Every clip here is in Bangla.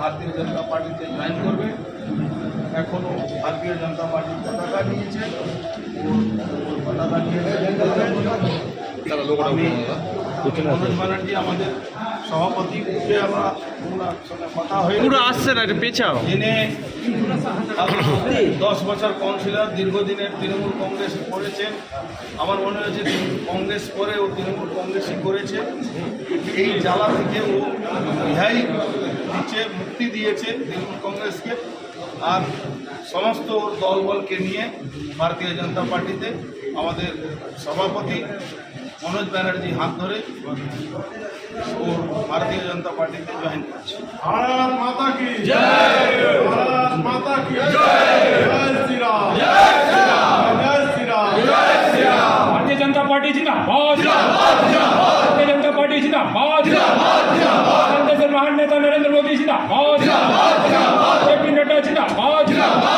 ভারতীয় জনতা পার্টিতে জয়েন করবে। এখনও ভারতীয় জনতা পার্টির পতাকা নিয়েছে। পতাকা নিয়ে আমি মনোজ ব্যানার্জি আমাদের সভাপতি আমরা কথা হয়ে পুরো আসছে না এটা পেছাও। যিনি দশ বছর কাউন্সিলর দীর্ঘদিনের তৃণমূল কংগ্রেস করেছেন আমার মনে হয়েছে তৃণমূল কংগ্রেস করে ও তৃণমূল কংগ্রেসই করেছে। এই জ্বালা থেকে ও রেহাই দিচ্ছে মুক্তি দিয়েছে তৃণমূল কংগ্রেসকে। আর সমস্ত ওর দলবলকে নিয়ে ভারতীয় জনতা পার্টিতে আমাদের সভাপতি মনোজ ব্যানার্জি হাত ধরে ও ભારતીય જનતા પાર્ટીને જોઈન કરશે ભારત માતા કી જય ભારત માતા કી જય જય શ્રી રામ જય શ્રી રામ જય શ્રી રામ જય શ્રી રામ ભારતીય જનતા પાર્ટી જિંદાબાદ જિંદાબાદ જિંદાબાદ ભારતીય જનતા પાર્ટી જિંદાબાદ જિંદાબાદ જિંદાબાદ અંતર મહાન નેતા નરેન્દ્ર મોદી જિંદાબાદ જિંદાબાદ જિંદાબાદ જેપી નડ્ડા જિંદાબાદ જિંદાબાદ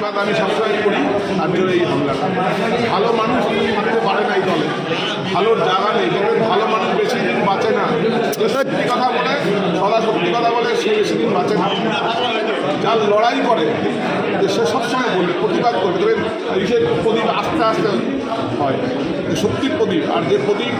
প্রতিবাদ আমি সবসময় করি জন্য এই হামলাটা ভালো মানুষ থাকতে পারে না এই দলে। ভালো জায়গা নেই কিন্তু ভালো মানুষ বেশি দিন বাঁচে না সত্যি কথা বলে, সদা সত্যি কথা বলে, সে বেশি দিন বাঁচে না। যার লড়াই করে সে সবসময় বলবে, প্রতিবাদ করবে। এই যে প্রদীপ আস্তে আস্তে হয়, যে সত্যির প্রদীপ, আর যে প্রদীপ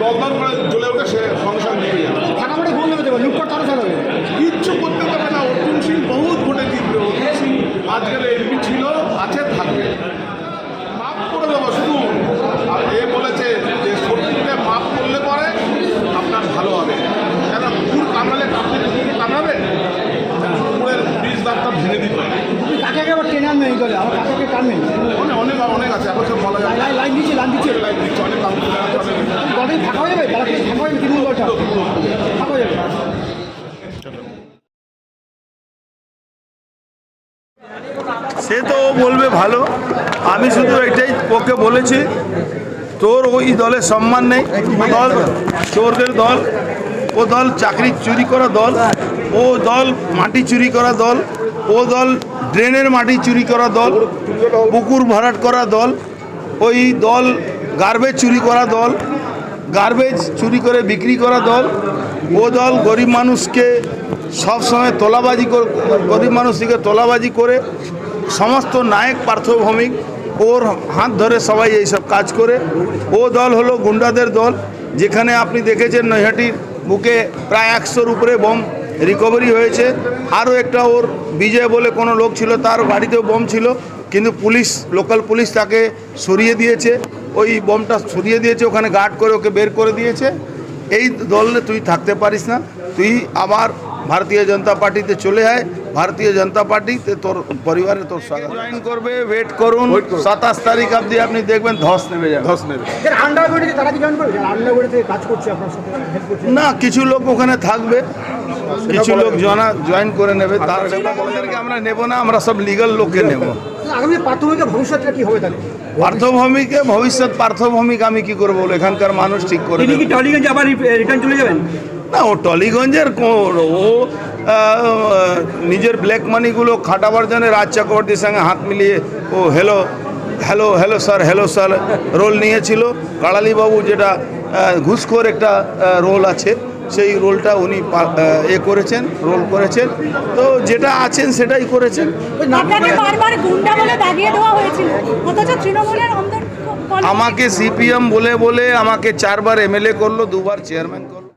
দল দল করে জ্বলে ওঠে, সে সংসার নিভে যাবে ফাঁকামাটি বন্ধ হতে পারে লুটপাট তারা চালাবে কিচ্ছু করতে পারবে না অর্জুন সিং বহুত ভোটে জিতবে অর্জুন সিং আজকের এমপি ছিল আছে থাকবে মাফ করে দেবো শুধু আর এ বলেছে যে সত্যিকে মাফ করলে পরে আপনার ভালো হবে কেন কুকুর কামড়ালে কামড়ে কুকুরকে কামড়াবে কুকুরের বীজ দাঁতটা ভেঙে দিতে হবে আপনি কাকে আগে আমার টানবেন অনেক অনেক আছে এখন সব বলা যায় লাইন দিচ্ছে লাইন দিচ্ছে। লাইন দিচ্ছে অনেক ফাঁকা হয়ে যাবে? তারা কি ফাঁকা হয়ে যাবে তৃণমূল দলটা। ফাঁকা হয়ে যাবে। সে তো ও বলবে ভালো। আমি শুধু এটাই ওকে বলেছি তোর ওই দলের সম্মান নেই। ও দল চোরদের দল ও দল চাকরি চুরি করা দল ও দল মাটি চুরি করা দল ও দল ড্রেনের মাটি চুরি করা দল, পুকুর ভরাট করা দল, ওই দল গার্বেজ চুরি করা দল গার্বেজ চুরি করে বিক্রি করা দল, ও দল গরিব মানুষকে সবসময় তোলাবাজি গরিব মানুষকে তোলাবাজি করে, সমস্ত নায়ক পার্থভৌমিক, ওর হাত ধরে সবাই এইসব কাজ করে। ও দল হলো গুন্ডাদের দল, যেখানে আপনি দেখেছেন নৈহাটির বুকে প্রায় একশোর উপরে বম রিকভারি হয়েছে। আরও একটা ওর বিজয় বলে কোনো লোক ছিল তার বাড়িতেও বোম ছিল, কিন্তু পুলিশ লোকাল পুলিশ তাকে সরিয়ে দিয়েছে। ওই বোমটা সরিয়ে দিয়েছে, ওখানে গার্ড করে ওকে বের করে দিয়েছে। এই দলে তুই থাকতে পারিস না, তুই আবার ভারতীয় জনতা পার্টিতে চলে আয় ভারতীয় জনতা পার্টিতে তোর পরিবারে তোর স্বাগত। জয়েন করবে ওয়েট করুন সাতাশ তারিখ অবধি আপনি দেখবেন ধস নেমে যাবে। ধস নেবে যারা আন্ডারগ্রাউন্ডে তারা কি জয়েন করবে? যারা আন্ডারগ্রাউন্ডে কাজ করছে আপনার সাথে হেল্প করছে। না কিছু লোক ওখানে থাকবে। কিছু লোক জনা জয়েন করে নেবে তার ওদেরকে আমরা নেব না আমরা সব লিগাল লোককে নেব। আগামী প্রাথমিক ভবিষ্যৎটা কি হবে তাহলে? পার্থভূমিকে ভবিষ্যৎ পার্থভূমিক আমি কি করব এখানকার মানুষ ঠিক করে তিনি কি দেবে। টলিগঞ্জ আবার রিটার্ন চলে যাবেন? না ও টলিগঞ্জের ও নিজের ব্ল্যাক মানিগুলো খাটাবার জন্য রাজ চক্রবর্তীর সঙ্গে হাত মিলিয়ে ও hello hello hello sir hello sir role নিয়েছিল। কাড়ালিবাবু যেটা ঘুষখোর একটা রোল আছে সেই রোলটা উনি এ করেছেন রোল করেছেন। তো যেটা আছেন সেটাই করেছেন। আমাকে সিপিএম বলে বলে আমাকে চারবার এমএলএ করল দুবার চেয়ারম্যান করল।